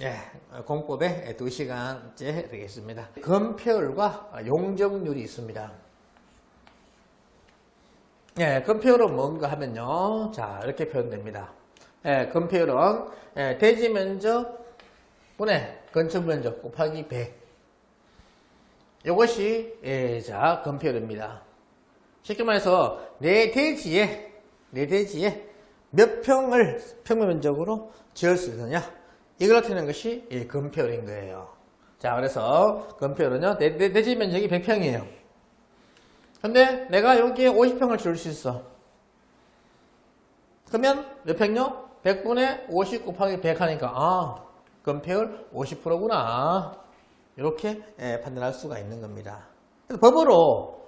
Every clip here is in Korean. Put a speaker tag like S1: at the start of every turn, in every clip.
S1: 예, 공법에 2시간째 되겠습니다. 건폐율과 용적률이 있습니다. 예, 건폐율은 뭔가 하면요. 자, 이렇게 표현됩니다. 예, 건폐율은 예, 대지 면적 분의 건축 면적 곱하기 100. 이것이 예, 자, 건폐율입니다. 쉽게 말해서 내 대지에 내 대지에 몇 평을 평면 면적으로 지을 수 있느냐 이걸 나타내는 것이 이 건폐율인 거예요. 자, 그래서 건폐율은요 내, 내 대지 면적이 100평이에요. 근데 내가 여기에 50평을 지을 수 있어. 그러면 몇 평요? 100분의 50 곱하기 100 하니까 아 건폐율 50%구나 이렇게 예, 판단할 수가 있는 겁니다. 그래서 법으로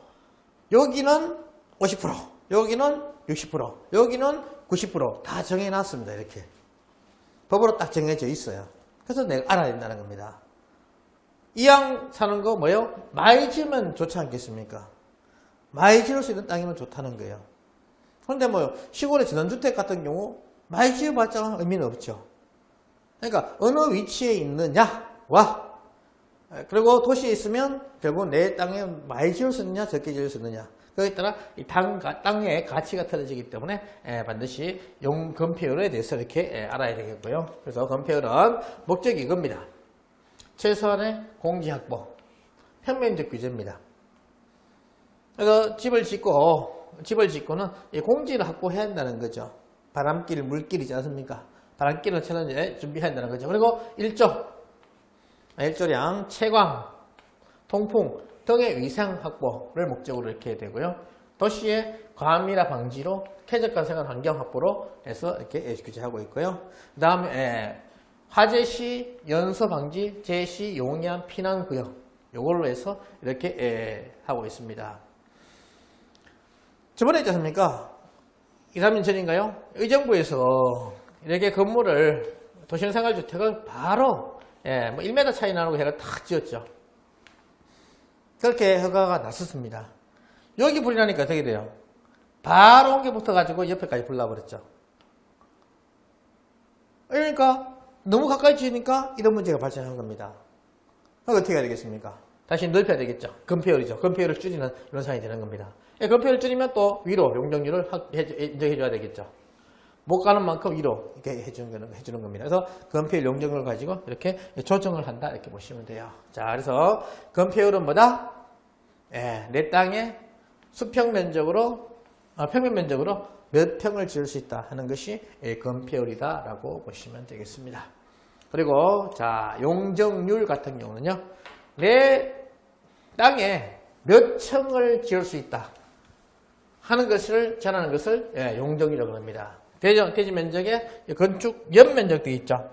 S1: 여기는 50%, 여기는 60%, 여기는 90%다 정해놨습니다. 이렇게 법으로 딱 정해져 있어요. 그래서 내가 알아야 된다는 겁니다. 이왕 사는 거 뭐예요? 많이 지으면 좋지 않겠습니까? 많이 지을 수 있는 땅이면 좋다는 거예요. 그런데 뭐 시골의 전원주택 같은 경우 많이 지어봤자 의미는 없죠. 그러니까 어느 위치에 있느냐와 그리고 도시에 있으면 결국 내 땅에 많이 지을 수 있느냐 적게 지을 수 있느냐 거기에 따라 이 땅, 땅의 가치가 틀어지기 때문에 에, 반드시 용 건폐율에 대해서 이렇게 에, 알아야 되겠고요. 그래서 건폐율은 목적이 이겁니다. 최소한의 공지 확보, 평면적 규제입니다. 그래서 집을 짓고 집을 짓고는 이 공지를 확보해야 한다는 거죠. 바람길, 물길이지 않습니까? 바람길을 천원에 준비해야 한다는 거죠. 그리고 일조, 일조량, 채광, 통풍 등의 위생 확보를 목적으로 이렇게 되고요. 도시의 과밀화 방지로 쾌적한 생활 환경 확보로 해서 이렇게 규제하고 있고요. 그 다음에 화재 시 연소 방지, 재시 용이한 피난 구역 요걸로 해서 이렇게 하고 있습니다. 저번에 있지 않습니까? 2, 3년 전인가요? 의정부에서 이렇게 건물을 도시생활주택을 바로 예, 뭐 1m 차이 나는 거 해가 탁 지었죠. 그렇게 허가가 났었습니다. 여기 불이 나니까 어떻게 돼요? 바로 옮겨 붙어가지고 옆에까지 불나버렸죠. 그러니까 너무 가까이 지으니까 이런 문제가 발생한 겁니다. 어떻게 해야 되겠습니까? 다시 넓혀야 되겠죠. 건폐율이죠. 건폐율을 줄이는 이런 상황이 되는 겁니다. 예, 건폐율을 줄이면 또 위로 용적률을 인정해줘야 되겠죠. 못 가는 만큼 위로 이렇게 해주는, 해주는 겁니다. 그래서 건폐율 용적률을 가지고 이렇게 조정을 한다 이렇게 보시면 돼요. 자, 그래서 건폐율은 뭐다? 예, 내 땅에 수평 면적으로 아, 평면 면적으로 몇 평을 지을 수 있다 하는 것이 예, 건폐율이다라고 보시면 되겠습니다. 그리고 자 용적률 같은 경우는요, 내 땅에 몇 층을 지을 수 있다 하는 것을 전하는 것을 예, 용적이라고 합니다. 대지, 대지 면적에 건축 연면적 되어 있죠.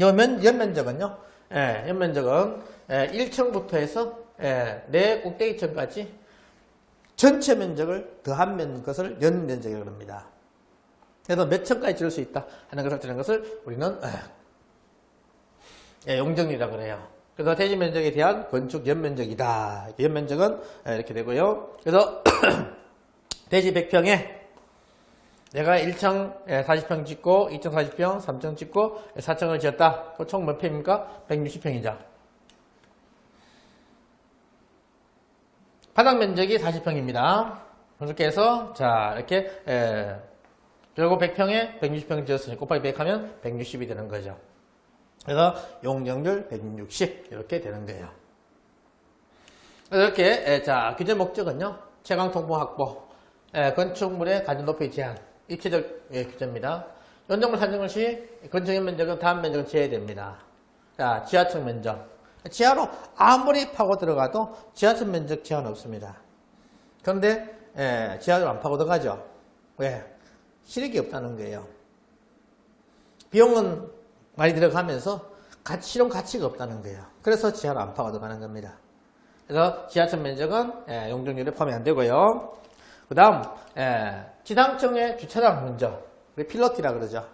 S1: 연, 연면적은요, 예, 연면적은 예, 1층부터 해서 예, 내 꼭대기층까지 전체 면적을 더한 것을 연면적이라고 합니다. 그래서 몇 층까지 지을 수 있다 하는 것을 드는 것을 우리는 예, 용적이라고 그래요. 그래서 대지 면적에 대한 건축 연면적이다. 연면적은 예, 이렇게 되고요. 그래서 대지 100평에 내가 1층 40평 짓고 2층 40평, 3층 짓고 4층을 지었다. 그총몇 평입니까? 160평이죠. 바닥 면적이 40평입니다. 그렇게 해서 자 이렇게 에, 결국 100평에 160평 지었으니 곱하기 100 하면 160이 되는 거죠. 그래서 용적률 160 이렇게 되는 거예요. 이렇게 에, 자 규제 목적은요. 채광 통보 확보, 에, 건축물의 가전 높이 제한, 입체적 예, 규제입니다. 연정물 산정을 시 건축의 면적은 다음 면적을 제해야 됩니다. 자 지하층 면적. 지하로 아무리 파고 들어가도 지하층 면적 제한 없습니다. 그런데 예, 지하로 안 파고 들어가죠. 왜? 실익이 없다는 거예요. 비용은 많이 들어가면서 가치, 실용 가치가 없다는 거예요. 그래서 지하로 안 파고 들어가는 겁니다. 그래서 지하층 면적은 예, 용적률에 포함이 안 되고요. 그 다음 예, 지상층의 주차장 면적, 우리 필러티라 그러죠.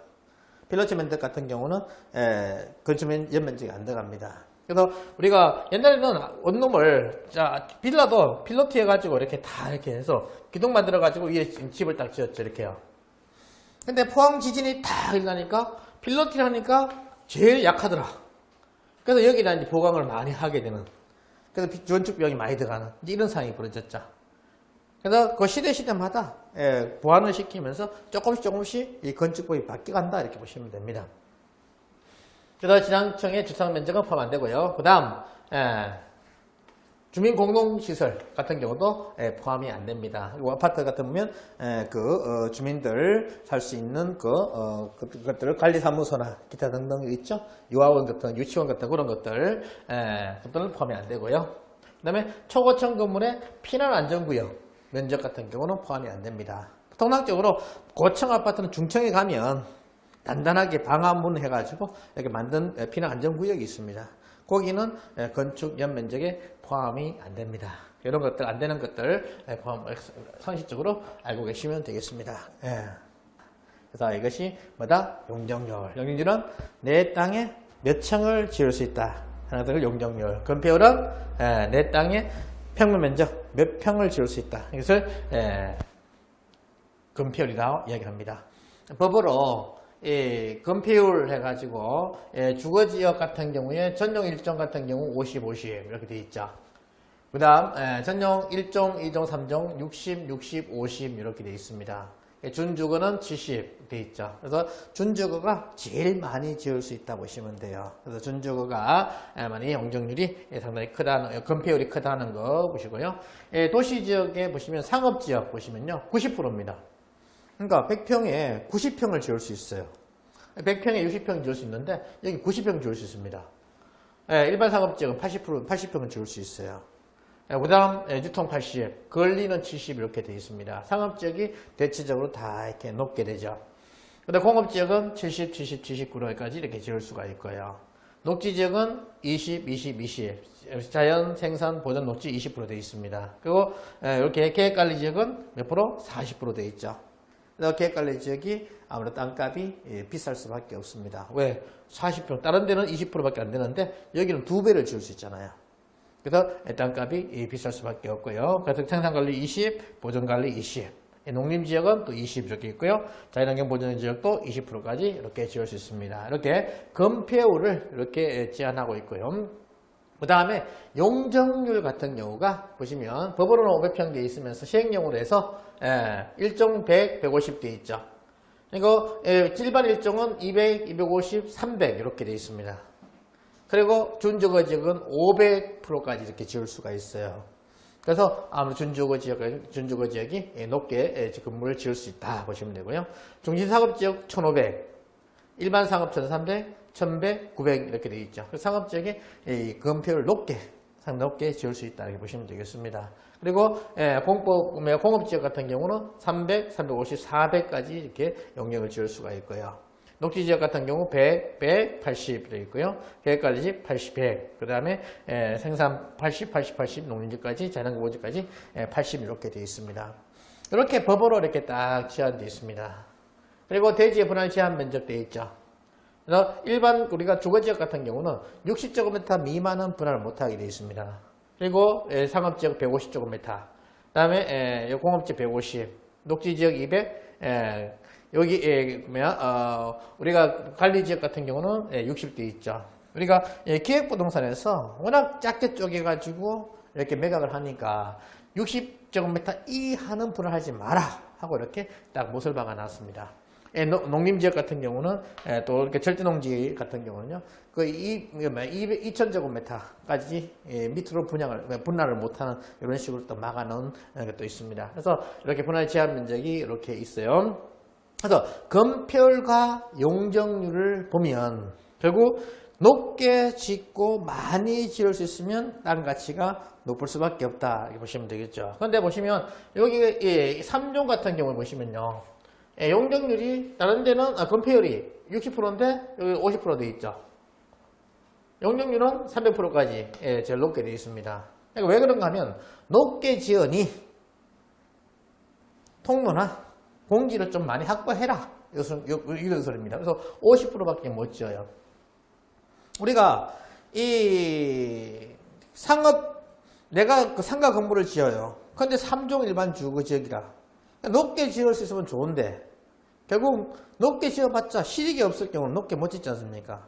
S1: 필러티 면적 같은 경우는 예, 건축 연면적이 안 들어갑니다. 그래서 우리가 옛날에는 원룸을 자 빌라도 필로티 해가지고 이렇게 다 이렇게 해서 기둥 만들어가지고 위에 집을 딱 지었죠 이렇게요. 근데 포항 지진이 딱 일어나니까 필로티를 하니까 제일 약하더라. 그래서 여기다 이제 보강을 많이 하게 되는. 그래서 비용이 많이 들어가는 이런 상황이 벌어졌죠. 그래서 그 시대 시대마다 예, 보완을 시키면서 조금씩 조금씩 이 건축법이 바뀌어간다 이렇게 보시면 됩니다. 그래서 지방청의 주상 면적은 포함 안 되고요. 그 다음 주민 공동 시설 같은 경우도 예, 포함이 안 됩니다. 이 아파트 같은 보면 예, 그 어, 주민들 살 수 있는 그 어, 그- 그것들을 관리사무소나 기타 등등 있죠. 유아원 같은 유치원 같은 그런 것들 예, 그것들은 포함이 안 되고요. 그다음에 초고층 건물의 피난 안전구역 면적 같은 경우는 포함이 안 됩니다. 통상적으로 고층 아파트는 중층에 가면 단단하게 방화문 해가지고 이렇게 만든 에, 피난 안전구역이 있습니다. 거기는 에, 건축 연면적에 포함이 안 됩니다. 이런 것들 안 되는 것들 에, 포함 에, 상식적으로 알고 계시면 되겠습니다. 예. 그래서 이것이 뭐다? 용적률. 용적률은 내 땅에 몇 층을 지을 수 있다. 하는 것을 용적률. 건폐율은 에, 내 땅에 평면 면적 몇 평을 지을 수 있다. 이것을 에, 건폐율이라고 이야기합니다. 법으로 이 건폐율 해가지고 예, 주거지역 같은 경우에 전용 1종 같은 경우 50, 50 이렇게 돼 있죠. 그 다음 전용 1종, 2종, 3종 60, 60, 50 이렇게 돼 있습니다. 예, 준주거는 70돼 있죠. 그래서 준주거가 제일 많이 지을 수 있다 보시면 돼요. 그래서 준주거가 예, 많이 용적률이 예, 상당히 크다는, 예, 건폐율이 크다는 거 보시고요. 예, 도시 지역에 보시면 상업 지역 보시면요. 90%입니다. 그러니까 100평에 90평을 지을 수 있어요. 100평에 60평 지을 수 있는데 여기 90평 지을 수 있습니다. 예, 일반 상업 지역은 80% 80평은 지을 수 있어요. 예, 그다음 예, 유통 80, 권리는 70 이렇게 되어 있습니다. 상업지역이 대체적으로 다 이렇게 높게 되죠. 근데 공업지역은 70, 70, 79까지 이렇게 지을 수가 있고요. 녹지지역은 20, 20, 20. 자연 생산 보전 녹지 20% 되어 있습니다. 그리고 예, 이렇게 계획관리 지역은 몇 프로? 40% 되어 있죠. 그래서 계획관리 지역이 아무래도 땅값이 예, 비쌀 수밖에 없습니다. 왜? 40평. 다른 데는 20%밖에 안 되는데 여기는 두 배를 지을 수 있잖아요. 그래서 예, 비쌀 수밖에 없고요. 그래서 생산관리 20, 보존관리 20. 예, 농림지역은 또 20 이렇게 있고요. 자연환경 보존 지역도 20%까지 이렇게 지을 수 있습니다. 이렇게 건폐율을 이렇게 예, 제한하고 있고요. 그 다음에 용적률 같은 경우가 보시면 법으로는 500평 돼 있으면서 시행령으로 해서 예, 1종 100, 150 돼 있죠. 이거 예, 일반 일종은 200, 250, 300 이렇게 돼 있습니다. 그리고 준주거 지역은 500%까지 이렇게 지을 수가 있어요. 그래서 아무래도 준주거 지역, 준주거 지역이 예, 높게 예, 건물을 지을 수 있다 보시면 되고요. 중심사업 지역 1500, 일반 상업 1300, 1100, 900 이렇게 되어 있죠. 상업 지역에 이 건폐율 높게 상당히 높게 지을 수 있다 이렇게 보시면 되겠습니다. 그리고 예, 공법 공업 지역 같은 경우는 300, 350, 400까지 이렇게 용역을 지을 수가 있고요. 녹지 지역 같은 경우 100, 100, 80 되어 있고요. 계획관리지 80, 100. 그 다음에 생산 80, 80, 80 농림지까지 보호지까지 80 이렇게 되어 있습니다. 이렇게 법으로 이렇게 딱 제한되어 있습니다. 그리고 대지의 분할 제한 면적 되어 있죠. 그래서 일반 우리가 주거지역 같은 경우는 60제곱미터 미만은 분할을 못하게 되어 있습니다. 그리고 예, 상업지역 150제곱미터, 그 다음에 공업지역 150, 녹지지역 200, 예, 여기 예, 뭐야 어, 우리가 관리 지역 같은 경우는 예, 60대 있죠. 우리가 예, 기획부동산에서 워낙 작게 쪼개가지고 이렇게 매각을 하니까 60제곱미터 이하는 분할하지 마라 하고 이렇게 딱 못을 박아놨습니다. 예, 농- 농림지역 같은 경우는 예, 또 이렇게 절대농지 같은 경우는요, 그 이, 2,000제곱미터까지 예, 밑으로 분양을 분할을 못하는 이런 식으로 또 막아놓은 예, 것도 있습니다. 그래서 이렇게 분할 제한 면적이 이렇게 있어요. 그래서 건폐율과 용적률을 보면 결국 높게 짓고 많이 지을 수 있으면 땅 가치가 높을 수밖에 없다 이렇게 보시면 되겠죠. 그런데 보시면 여기 예, 3종 같은 경우를 보시면요. 예, 용적률이 다른 데는 아, 건폐율이 60%인데 여기 50%돼 있죠. 용적률은 300%까지 예, 제일 높게 되어 있습니다. 그러니까 왜 그런가 하면 높게 지으니 통로나 공지를 좀 많이 확보해라. 이것은 요- 이런 소리입니다. 그래서 50%밖에 못 지어요. 우리가 이 상업 내가 그 상가 건물을 지어요. 근데 3종 일반 주거 지역이라 높게 지을 수 있으면 좋은데 결국 높게 지어봤자 실익이 없을 경우는 높게 못 짓지 않습니까?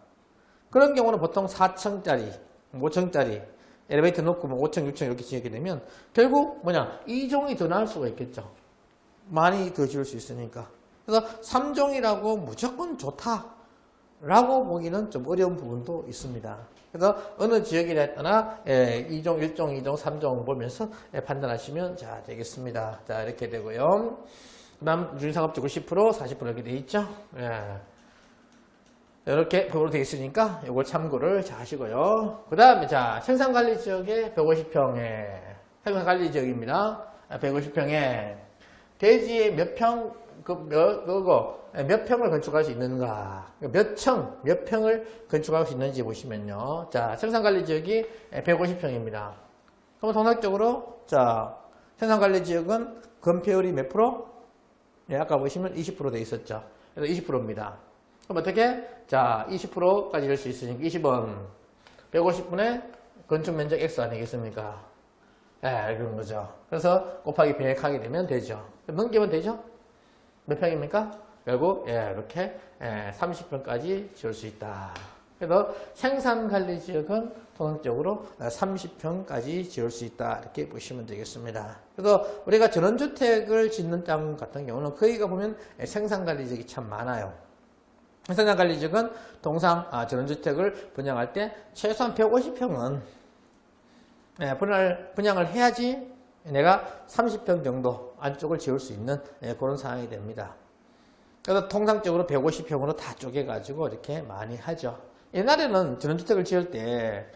S1: 그런 경우는 보통 4층짜리, 5층짜리 엘리베이터 놓고 뭐 5층, 6층 이렇게 지게 되면 결국 뭐냐 2종이 더 나올 수가 있겠죠. 많이 더 지을 수 있으니까. 그래서 3종이라고 무조건 좋다라고 보기는 좀 어려운 부분도 있습니다. 그래서 어느 지역이라 떠나 2종, 1종, 2종, 3종 보면서 예, 판단하시면 자 되겠습니다. 자 이렇게 되고요. 그 다음 준상업적으로 10%, 40% 이렇게 돼 있죠. 예. 이렇게 표로 되어 있으니까 이걸 참고를 잘 하시고요. 그 다음에 자 생산관리 지역에 150평에 생산관리 지역입니다. 150평에 대지에 몇 평, 그 몇, 그거, 몇 평을 건축할 수 있는가. 몇 층, 몇 평을 건축할 수 있는지 보시면요. 자, 생산관리 지역이 150평입니다. 그럼 통상적으로, 자, 생산관리 지역은 건폐율이 몇 프로? 예, 아까 보시면 20%돼 있었죠. 그래서 20%입니다. 그럼 어떻게? 자, 20%까지 일수 있으니까 20원. 150분의 건축 면적 X 아니겠습니까? 예, 그런 거죠. 그래서 곱하기 100 하게 되면 되죠. 넘기면 되죠? 몇 평입니까? 결국, 예, 이렇게, 예, 30평까지 지을 수 있다. 그래서 생산관리 지역은 통상적으로 30평까지 지을 수 있다. 이렇게 보시면 되겠습니다. 그래서 우리가 전원주택을 짓는 땅 같은 경우는 거기가 보면 생산관리 지역이 참 많아요. 생산관리 지역은 동상 아, 전원주택을 분양할 때 최소한 150평은 예, 분양을, 분양을 해야지 내가 30평 정도 안쪽을 지을 수 있는 예, 그런 상황이 됩니다. 그래서 통상적으로 150평으로 다 쪼개가지고 이렇게 많이 하죠. 옛날에는 전원주택을 지을 때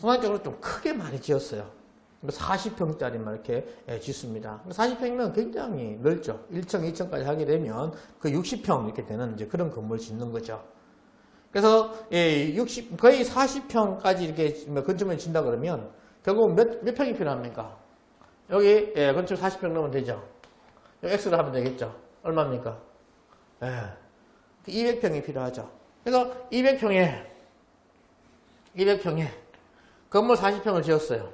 S1: 통상적으로 좀 크게 많이 지었어요. 40평짜리만 이렇게 예, 짓습니다. 40평이면 굉장히 넓죠. 1층, 2층까지 하게 되면 그 60평 이렇게 되는 이제 그런 건물 짓는 거죠. 그래서 예, 60, 거의 40평까지 이렇게 뭐 건축물 진다 그러면 결국 몇, 몇 평이 필요합니까? 여기 예, 건축 40평 넣으면 되죠. 여기 X로 하면 되겠죠. 얼마입니까? 예, 200평이 필요하죠. 그래서 200평에 200평에 건물 40평을 지었어요.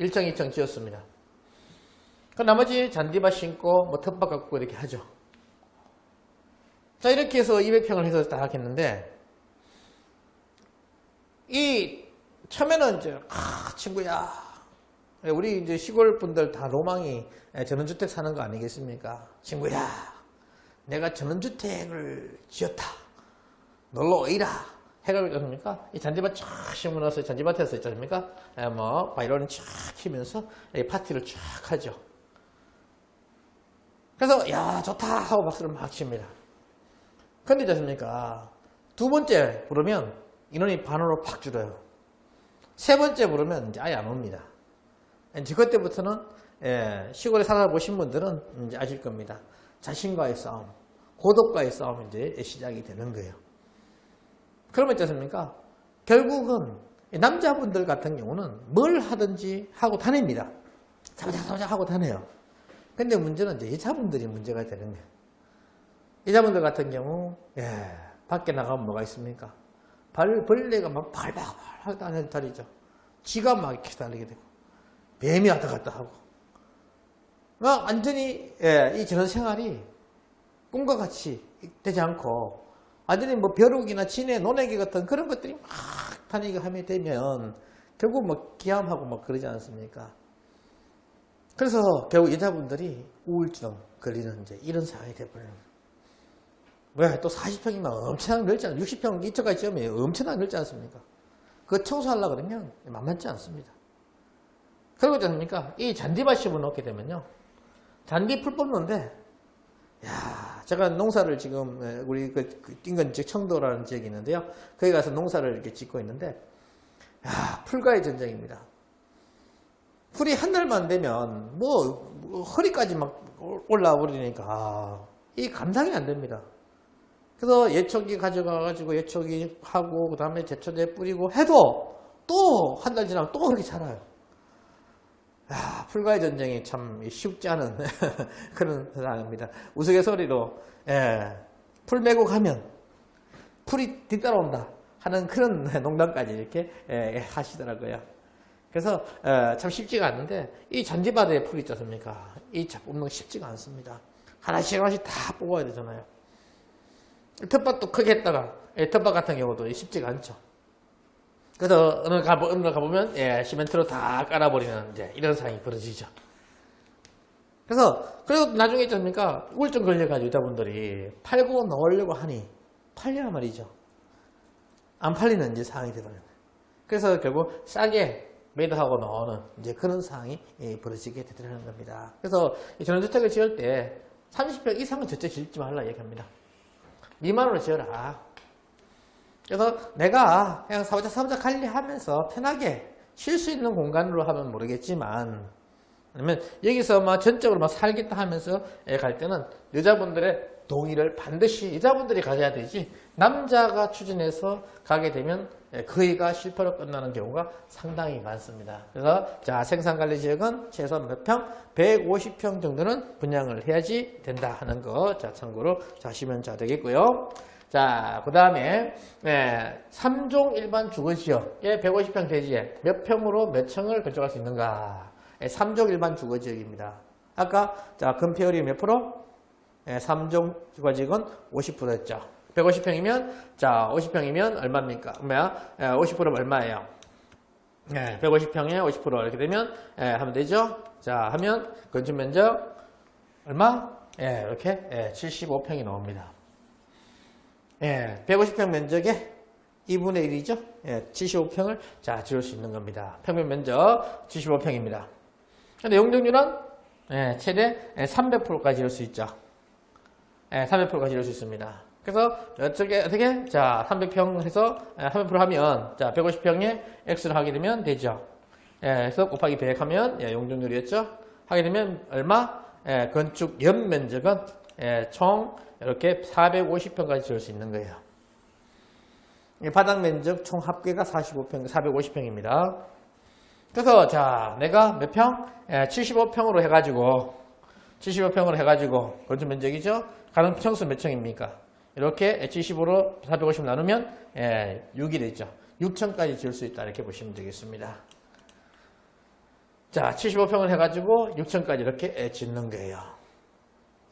S1: 1층, 2층 지었습니다. 그 나머지 잔디밭 심고 뭐 텃밭 갖고 이렇게 하죠. 자 이렇게 해서 200평을 해서 딱 했는데 이 처음에는 이제 아 친구야 우리 이제 시골 분들 다 로망이 전원주택 사는 거 아니겠습니까? 친구야 내가 전원주택을 지었다 놀러 오이라 해가 있지 않습니까? 이 잔디밭 쫙 심어놔서 잔디밭에서 있지 않습니까? 에, 뭐 바이올린 쫙 키면서 이 파티를 쫙 하죠. 그래서 야 좋다 하고 박수를 막 칩니다. 근데 있지 않습니까? 두 번째 부르면 인원이 반으로 팍 줄어요. 세 번째 부르면 이제 아예 안 옵니다. 이제 그때부터는 예, 시골에 살아보신 분들은 이제 아실 겁니다. 자신과의 싸움, 고독과의 싸움이 이제 시작이 되는 거예요. 그러면 있지 않습니까? 결국은 남자분들 같은 경우는 뭘 하든지 하고 다닙니다. 사무장 하고 다녀요. 근데 문제는 이제 여자분들이 문제가 되는 거예요. 여자분들 같은 경우, 예, 밖에 나가면 뭐가 있습니까? 발, 벌레가 막 발발발 하는 다리죠. 쥐가 막 이렇게 달리게 되고, 뱀이 왔다 갔다 하고. 막 완전히, 예, 이 저런 생활이 꿈과 같이 되지 않고, 완전히 뭐 벼룩이나 진해, 논애기 같은 그런 것들이 막 다니게 하게 되면 결국 뭐 기함하고 막 그러지 않습니까? 그래서 결국 여자분들이 우울증 걸리는 이제 이런 상황이 돼버려요. 왜? 또 40평이면 엄청나게 넓지 않아요. 60평 2층까지 지으면 엄청나게 넓지 않습니까? 그거 청소하려고 그러면 만만치 않습니다. 그리고 있지 않습니까? 이 잔디밭 심어 놓게 되면요. 잔디 풀 뽑는데 야, 제가 농사를 지금 예, 우리 그 인근 지역 청도라는 지역이 있는데요. 거기 가서 농사를 이렇게 짓고 있는데 야, 풀과의 전쟁입니다. 풀이 한 달만 되면 뭐, 뭐 허리까지 막 올라와 버리니까 아, 이 감당이 안 됩니다. 그래서 예초기 가져가 가지고 예초기 하고 그 다음에 제초제 뿌리고 해도 또 한 달 지나면 또 그렇게 자라요. 야, 풀과의 전쟁이 참 쉽지 않은 그런 상황입니다. 우스갯소리로 예, 풀 메고 가면 풀이 뒤따라온다 하는 그런 농담까지 이렇게 예, 하시더라고요. 그래서 예, 참 쉽지가 않는데 이 잔디바다에 풀이 있지 않습니까? 이 뽑는 쉽지가 않습니다. 하나씩 하나씩 다 뽑아야 되잖아요. 텃밭도 크게 했다가 예, 텃밭 같은 경우도 쉽지가 않죠. 그래서 어느 가 어느 날 가보면 예, 시멘트로 다 깔아버리는 이제 이런 상황이 벌어지죠. 그래서 그리고 나중에 있지 않습니까? 우울증 걸려가지고 여자분들이 팔고 넣으려고 하니 팔려야 말이죠. 안 팔리는 이제 상황이 되버려요. 그래서 결국 싸게 매도하고 넣는 이제 그런 상황이 예, 벌어지게 되더라는 겁니다. 그래서 이 전원주택을 지을 때 30평 이상은 절대 짓지 말라 얘기합니다. 미만으로 지어라. 그래서 내가 그냥 사무자 사무자 관리하면서 편하게 쉴 수 있는 공간으로 하면 모르겠지만 아니면 여기서 막 전적으로 막 살겠다 하면서 갈 때는 여자분들의 동의를 반드시 여자분들이 가져야 되지 남자가 추진해서 가게 되면 거의가 실패로 끝나는 경우가 상당히 많습니다. 그래서 자 생산관리 지역은 최소한 몇 평? 150평 정도는 분양을 해야지 된다 하는 거 자 참고로 자시면 자 되겠고요. 자, 그 다음에, 네, 3종 일반 주거지역에 150평 대지에 몇 평으로 몇 층을 건축할 수 있는가? 네, 3종 일반 주거지역입니다. 아까, 자, 금폐율이 몇 프로? 네, 3종 주거지역은 50%였죠. 150평이면, 자, 50평이면 얼마입니까? 뭐야? 네, 50%면 얼마예요? 네, 150평에 50% 이렇게 되면, 예, 하면 되죠? 자, 하면, 건축 면적, 얼마? 예, 이렇게, 예, 75평이 나옵니다. 예, 150평 면적에 2분의 1이죠? 예, 75평을 자, 지을 수 있는 겁니다. 평면 면적 75평입니다. 근데 용적률은 예, 최대 300%까지 지을 수 있죠. 예, 300%까지 지을 수 있습니다. 그래서 어떻게 어떻게 자, 300평 해서 300% 하면 자, 150평에 x를 하게 되면 되죠. 예, 그래서 곱하기 100 하면 예, 용적률이었죠. 하게 되면 얼마? 예, 건축 연 면적은 예, 총 이렇게 450평까지 지을 수 있는 거예요. 이 바닥 면적 총 합계가 45평, 450평입니다. 그래서 자, 내가 몇 평? 예, 75평으로 해가지고 75평으로 해가지고 건축 면적이죠. 가능 평수 몇 층입니까? 이렇게 70으로 450 나누면 예, 6이 되죠. 6층까지 지을 수 있다 이렇게 보시면 되겠습니다. 자, 75평을 해가지고 6층까지 이렇게 예, 짓는 거예요.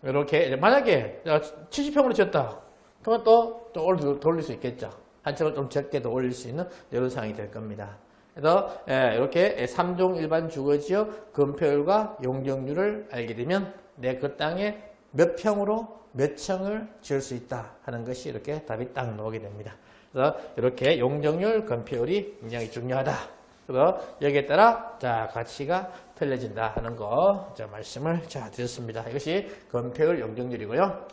S1: 이렇게 만약에 70평으로 지었다. 그러면 또, 또 올- 돌릴 수 있겠죠. 한 층을 좀 적게 더 올릴 수 있는 이런 상황이 될 겁니다. 그래서 예, 이렇게 3종 일반 주거지역 건폐율과 용적률을 알게 되면 내 그 땅에 몇 평으로 몇 층을 지을 수 있다 하는 것이 이렇게 답이 딱 나오게 됩니다. 그래서 이렇게 용적률 건폐율이 굉장히 중요하다. 그래서 여기에 따라 자 가치가 틀려진다 하는 거 자, 말씀을 자 드렸습니다. 이것이 건폐율 용적률이고요.